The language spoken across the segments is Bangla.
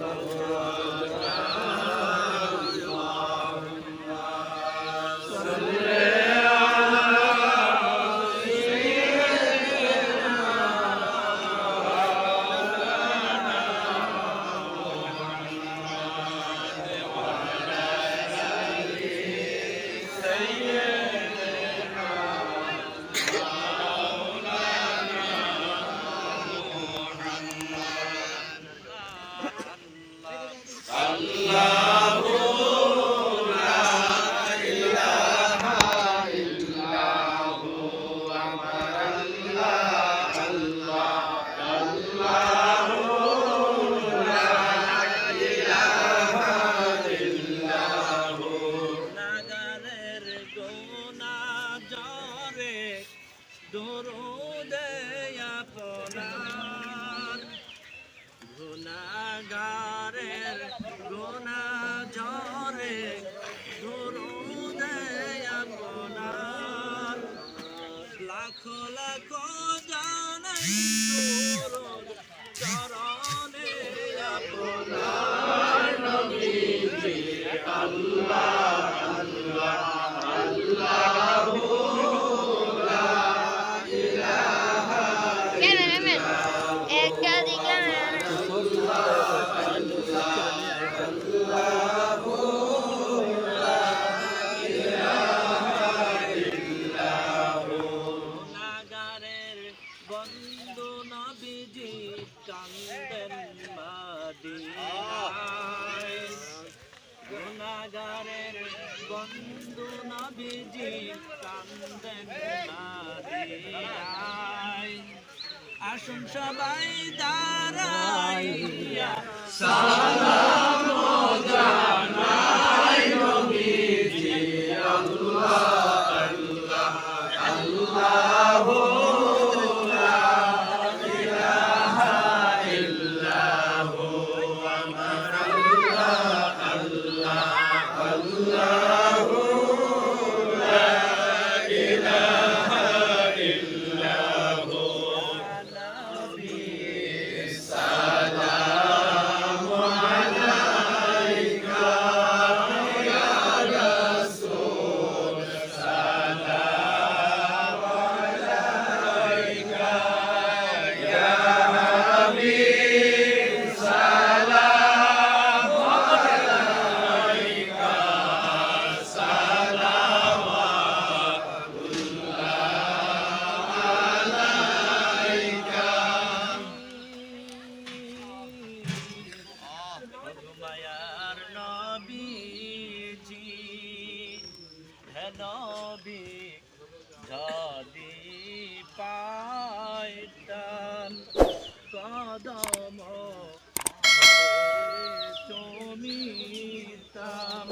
الله লাখ লাখ জানাই। আসুন সবাই দাঁড়াইয়া। সালাম। নবী যদি পাইতাম কদম চমিতাম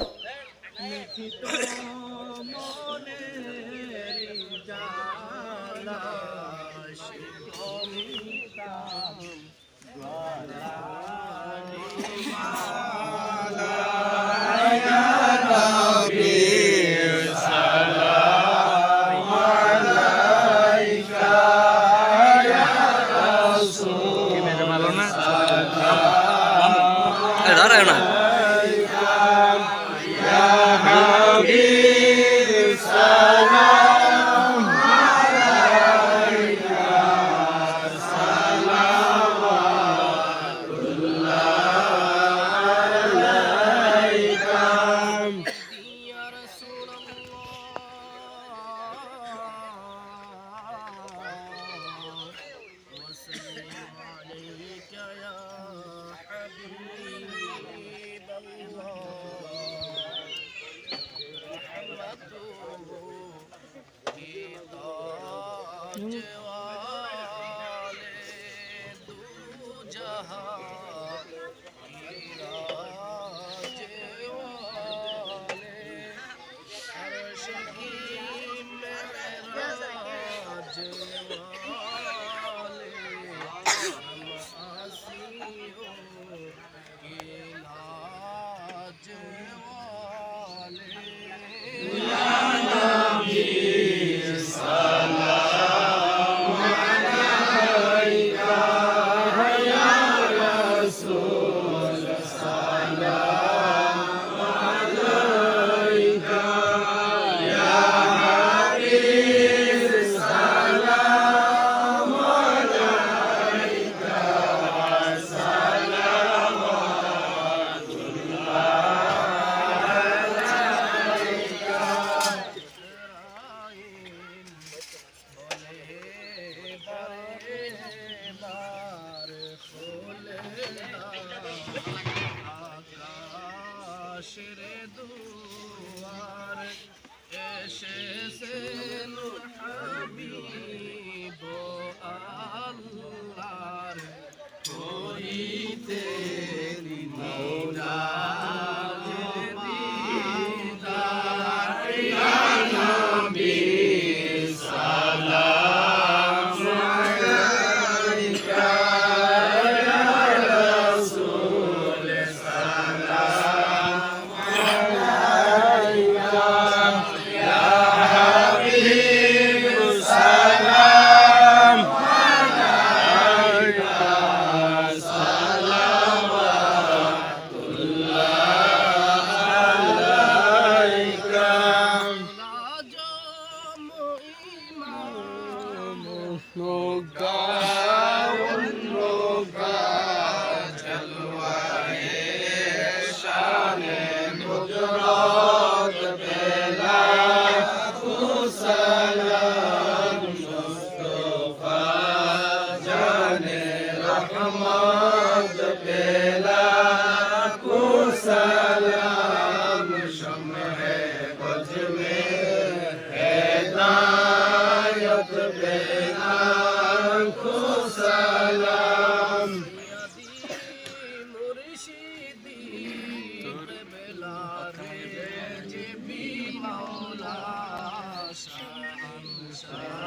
লিখিত 对吗？Oh. shese মুর্শিদি বেলারে যে বি মাওলা শাহে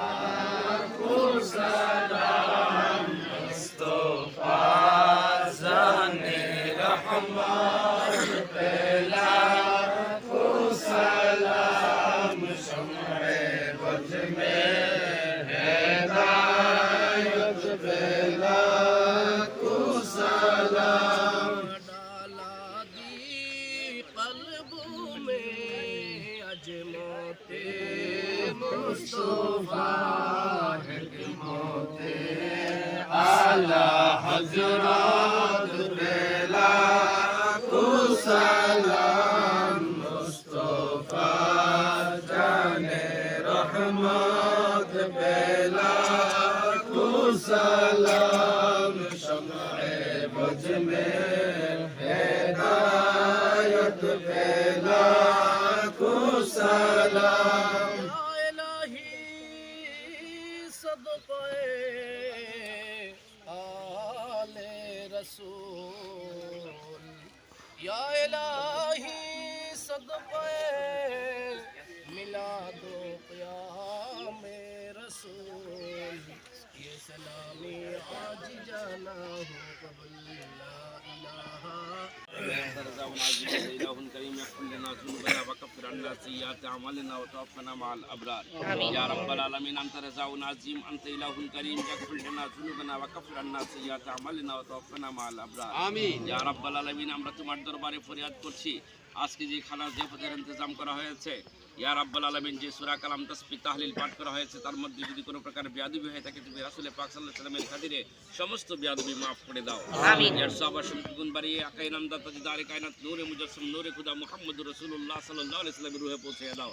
रसूल। या इलाही सदक़े मिला दो क़याम रसूल। ये सलामी आज जाना हो कबल عنا سيئات أعمالنا وتوفنا مع الأبرار يا رب العالمين أنت رزاق عظيم أنت إله كريم يغفر لنا ذنوبنا وكفر عنا سيئات أعمالنا وتوفنا مع الأبرار آمين يا رب العالمين আমরা তোমার দরবারে ফরিয়াদ করছি আজকে যে খানা যে পদের ইন্তজাম করা হয়েছে ইয়া রাব্বাল আলামিন যে সূরা কালাম তাসবিহ তাহলিল পাঠ করা হয়েছে তার মধ্যে যদি কোনো প্রকার বেয়াদবি হয়ে থাকে তুমি রাসূল পাক সাল্লাল্লাহু আলাইহি খাতিরে সমস্ত বেয়াদবি maaf করে দাও। ইয়ার সাহাবা গুণ বাড়িয়ে আকাই নামদা তাজদারে কায়নাত নূরে মুজাসসিম নূরে খুদা মুহাম্মদুর রাসূলুল্লাহ সাল্লাল্লাহু আলাইহি ওয়াসাল্লামের রূহে পৌঁছে দাও।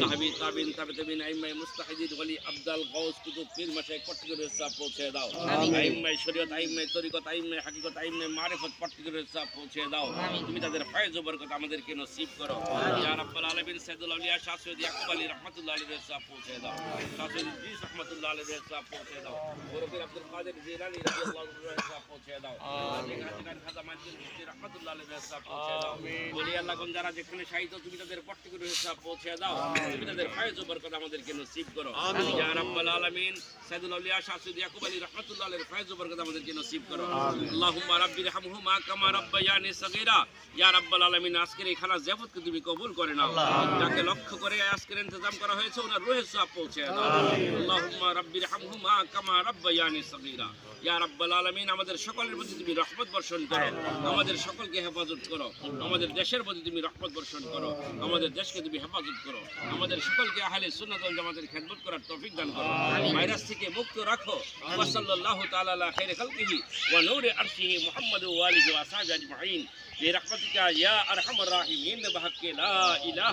সাহাবী তাবিন তাবে তাবিন আইম্মাই মুস্তাহিদিন ওয়ালি আব্দাল গাউস কুতুব পীর মাশাইখ পট্টিগরের সাহ পৌঁছে দাও। আমিন। আইম্মাই শরীয়ত আইম্মাই তরিকত আইম্মাই হাকিকত আইম্মাই মারিফত পট্টিগরের সাহ পৌঁছে দাও। তুমি তাদের ফয়েজ বরকত আমাদেরকে নসিব করো। ইয়া রাব্বাল আলামিন সাইয়্যিদুল আউলিয়া শাহ সৈয়দ ইয়াকুব আলী রহমতুল্লাহ আলী সাহেব পৌঁছে দাও। শাহ সৈয়দ ইদ্রিস রহমতুল্লাহ আলী সাহেব পৌঁছে দাও। মুরব্বী আব্দুল কাদের জিলানী রাদিয়াল্লাহু আনহু সাহেব পৌঁছে দাও। যেখানে খাজা মাইনুদ্দিন চিশতি রহমতুল্লাহ আলী সাহেব পৌঁছে দাও। বলি আল্লাহ কোন যারা যেখানে শাহিদ তুমি তাদের প্রত্যেকের সাহেব পৌঁছে দাও। তুমি তাদের ফায়জ ও বরকত আমাদেরকে নসিব করো। ইয়া রাব্বাল আলামিন সাইদুল আউলিয়া শাহ সৈয়দ ইয়াকুব আলী রহমতুল্লাহ আলীর ফায়জ ও বরকত আমাদেরকে নসিব করো। আল্লাহুম্মা রাব্বি রহমহুমা কামা রাব্বায়ানি সগীরা। ইয়া রাব্বাল আলামিন আজকের এই খানা জিয়াফতকে তুমি কবুল করে নাও। যাকে লক্ষ্য করে আজকের ইন্তজাম করা হয়েছে ওনার রুহের সওয়াব পৌঁছে দাও আল্লাহুম্মা রাব্বি রহমহুমা কামা রাব্বায়ানি সগীরা ইয়া রাব্বাল আলামিন আমাদের সকলের প্রতি তুমি রহমত বর্ষণ করো আমাদের সকলকে হেফাজত করো আমাদের দেশের প্রতি তুমি রহমত বর্ষণ করো আমাদের দেশকে তুমি হেফাজত করো আমাদের সকলকে আহলে সুন্নাত ওয়াল জামাতের খেদমত করার তৌফিক দান করো ভাইরাস থেকে মুক্ত রাখো ওয়া সাল্লাল্লাহু তাআলা আলা খাইরি খালকিহি ওয়া নূরি আরশিহি মুহাম্মদ ওয়া আলিহি ওয়া আসহাবিহি আজমাইন برحمتك يا ارحم الراحمين بحق لا اله